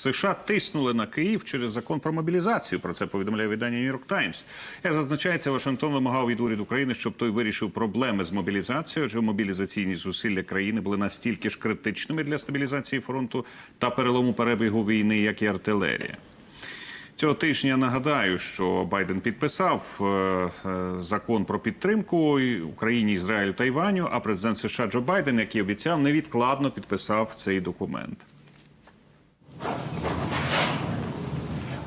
США тиснули на Київ через закон про мобілізацію. Про це повідомляє видання Нью-Йорк Таймс. Як зазначається, Вашингтон вимагав від уряду України, щоб той вирішив проблеми з мобілізацією, адже мобілізаційні зусилля країни були настільки ж критичними для стабілізації фронту та перелому перебігу війни, як і артилерія. Цього тижня нагадаю, що Байден підписав е, е, закон про підтримку Україні, Ізраїлю та Іваню. А президент США Джо Байден, який обіцяв, невідкладно підписав цей документ.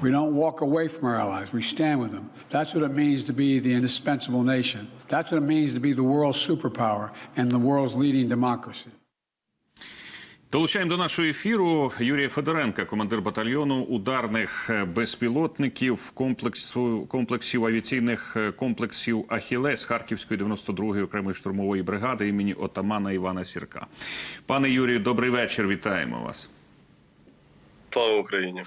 We don't walk away from our allies. We stand with them. That's what it means to be the indispensable nation. That's what it means to be the world's superpower and the world's leading democracy. Долучаємо до нашого ефіру Юрія Федоренка, командир батальйону ударних е, безпілотників комплексу комплексів авіаційних е, комплексів Ахілес Харківської 92-ї окремої штурмової бригади імені отамана Івана Сірка. Пане Юрію, добрий вечір. Вітаємо вас. Слава Україні!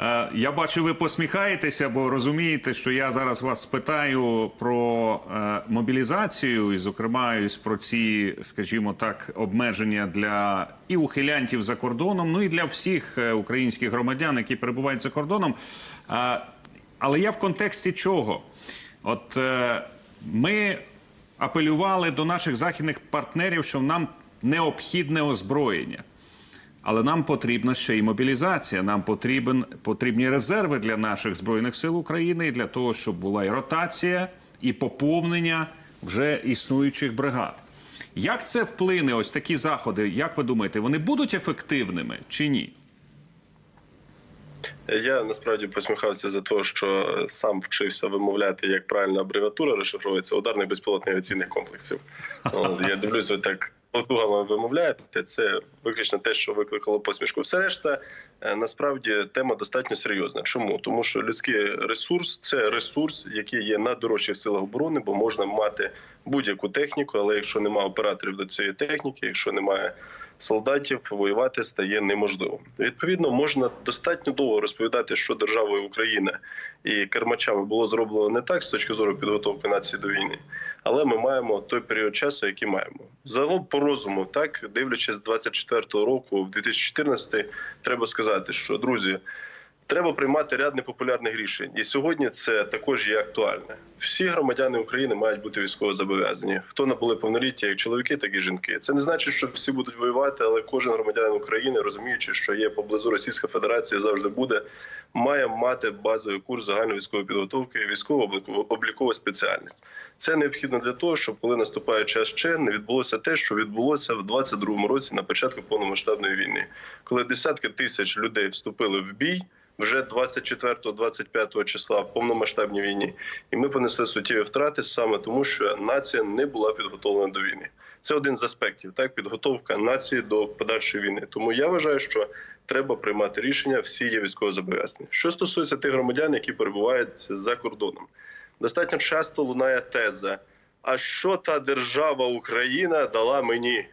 Е, Я бачу, ви посміхаєтеся, бо розумієте, що я зараз вас спитаю про е, мобілізацію, і, зокрема, ось про ці, скажімо так, обмеження для і ухилянтів за кордоном, ну і для всіх е, українських громадян, які перебувають за кордоном. Але я в контексті чого? От ми апелювали до наших західних партнерів, що нам необхідне озброєння. Але нам потрібна ще й мобілізація. Нам потрібен потрібні резерви для наших збройних сил України і для того, щоб була і ротація, і поповнення вже існуючих бригад. Як це вплине? Ось такі заходи? Як ви думаєте, вони будуть ефективними чи ні? Я насправді посміхався за те, що сам вчився вимовляти, як правильно абревіатура розшифровується ударних безпілотних авіаційних комплексів. Я дивлюсь, ви так потугами вимовляєте. Це виключно те, що викликало посмішку. Все решта е, насправді тема достатньо серйозна. Чому? Тому що людський ресурс це ресурс, який є найдорожчий в силах оборони, бо можна мати будь-яку техніку, але якщо немає операторів до цієї техніки, якщо немає солдатів, воювати стає неможливо. Відповідно, можна достатньо довго розповідати, що державою Україна і кермачами було зроблено не так з точки зору підготовки нації до війни, але ми маємо той період часу, який маємо. Загалом по розуму, так дивлячись з 24-го року, в 2014 треба сказати, що друзі. Треба приймати ряд непопулярних рішень, і сьогодні це також є актуальне. Всі громадяни України мають бути військово зобов'язані. Хто набули повноліття, як чоловіки, так і жінки. Це не значить, що всі будуть воювати, але кожен громадянин України, розуміючи, що є поблизу Російська Федерація, завжди буде, має мати базовий курс загальної військової підготовки, військово-облікова спеціальність. Це необхідно для того, щоб коли наступає час ще не відбулося те, що відбулося в 22-му році на початку повномасштабної війни, коли десятки тисяч людей вступили в бій вже 24-25 числа в повномасштабній війні, і ми понесли суттєві втрати саме тому, що нація не була підготовлена до війни. Це один з аспектів, так підготовка нації до подальшої війни. Тому я вважаю, що треба приймати рішення. Всі є військовозобов'язані. Що стосується тих громадян, які перебувають за кордоном, достатньо часто лунає теза: а що та держава Україна дала мені?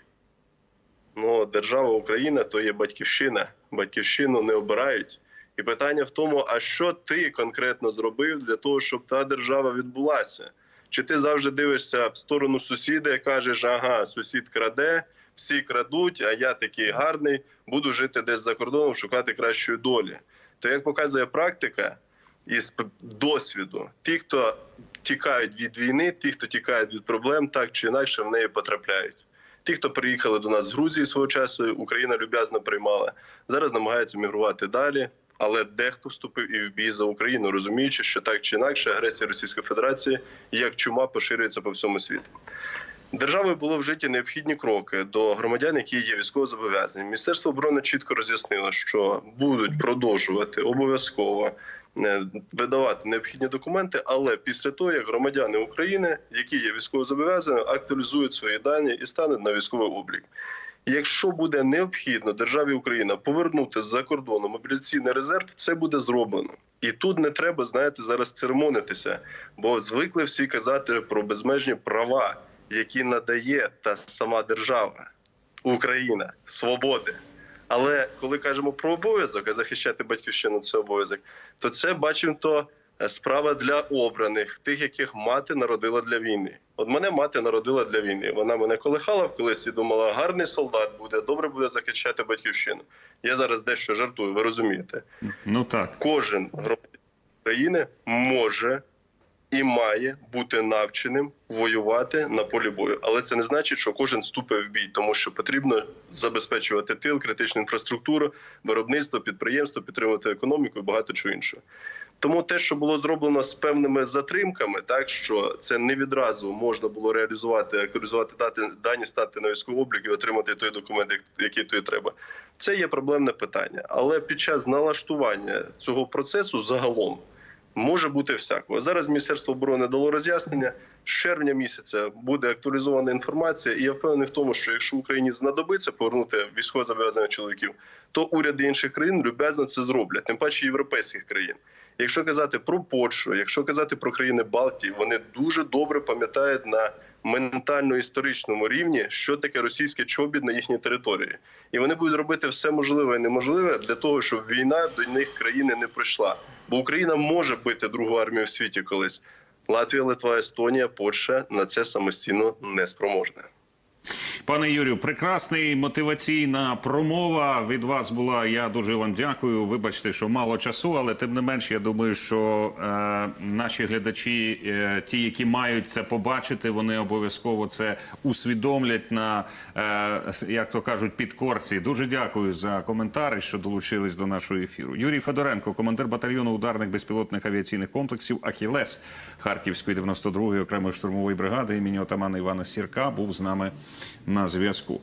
Ну, держава Україна то є батьківщина. Батьківщину не обирають. І питання в тому, а що ти конкретно зробив для того, щоб та держава відбулася? Чи ти завжди дивишся в сторону сусіда і кажеш, ага, сусід краде, всі крадуть, а я такий гарний, буду жити десь за кордоном, шукати кращої долі. То як показує практика із досвіду, ті, хто тікають від війни, ті, хто тікають від проблем, так чи інакше в неї потрапляють. Ті, хто приїхали до нас з Грузії свого часу, Україна люб'язно приймала, зараз намагаються мігрувати далі. Але дехто вступив і в бій за Україну, розуміючи, що так чи інакше агресія Російської Федерації як чума поширюється по всьому світу. Державою було вжиті необхідні кроки до громадян, які є військово зобов'язані. Міністерство оборони чітко роз'яснило, що будуть продовжувати обов'язково е, видавати необхідні документи, але після того, як громадяни України, які є військово зобов'язані, актуалізують свої дані і стануть на військовий облік. Якщо буде необхідно державі Україна повернути з-за кордону мобілізаційний резерв, це буде зроблено. І тут не треба знаєте зараз церемонитися, бо звикли всі казати про безмежні права, які надає та сама держава Україна, свободи. Але коли кажемо про обов'язок, а захищати батьківщину це обов'язок, то це бачимо то справа для обраних, тих, яких мати народила для війни. От мене мати народила для війни. Вона мене колихала колись і думала, гарний солдат буде, добре буде захищати батьківщину. Я зараз дещо жартую, ви розумієте. Ну так. Кожен громадянин України може і має бути навченим воювати на полі бою. Але це не значить, що кожен вступить в бій, тому що потрібно забезпечувати тил, критичну інфраструктуру, виробництво, підприємство, підтримувати економіку і багато чого іншого. Тому те, що було зроблено з певними затримками, так що це не відразу можна було реалізувати, актуалізувати дати дані, стати на військовий облік і отримати той документ, як- який тобі треба. Це є проблемне питання. Але під час налаштування цього процесу загалом може бути всякого. Зараз Міністерство оборони дало роз'яснення. З червня місяця буде актуалізована інформація, і я впевнений в тому, що якщо Україні знадобиться повернути військовозобов'язаних чоловіків, то уряди інших країн люб'язно це зроблять, тим паче європейських країн. Якщо казати про Польщу, якщо казати про країни Балтії, вони дуже добре пам'ятають на ментально-історичному рівні, що таке російське чобіт на їхній території, і вони будуть робити все можливе і неможливе для того, щоб війна до них країни не прийшла. Бо Україна може бити другу армію в світі колись. Латвія, Литва, Естонія, Польща на це самостійно не спроможна. Пане Юрію, прекрасний мотиваційна промова від вас була. Я дуже вам дякую. Вибачте, що мало часу, але тим не менш, я думаю, що е, наші глядачі, е, ті, які мають це побачити, вони обов'язково це усвідомлять на е, як то кажуть, підкорці. Дуже дякую за коментари, що долучились до нашого ефіру. Юрій Федоренко, командир батальйону ударних безпілотних авіаційних комплексів Ахілес Харківської 92-ї окремої штурмової бригади імені отамана Івана Сірка, був з нами на зв'язку.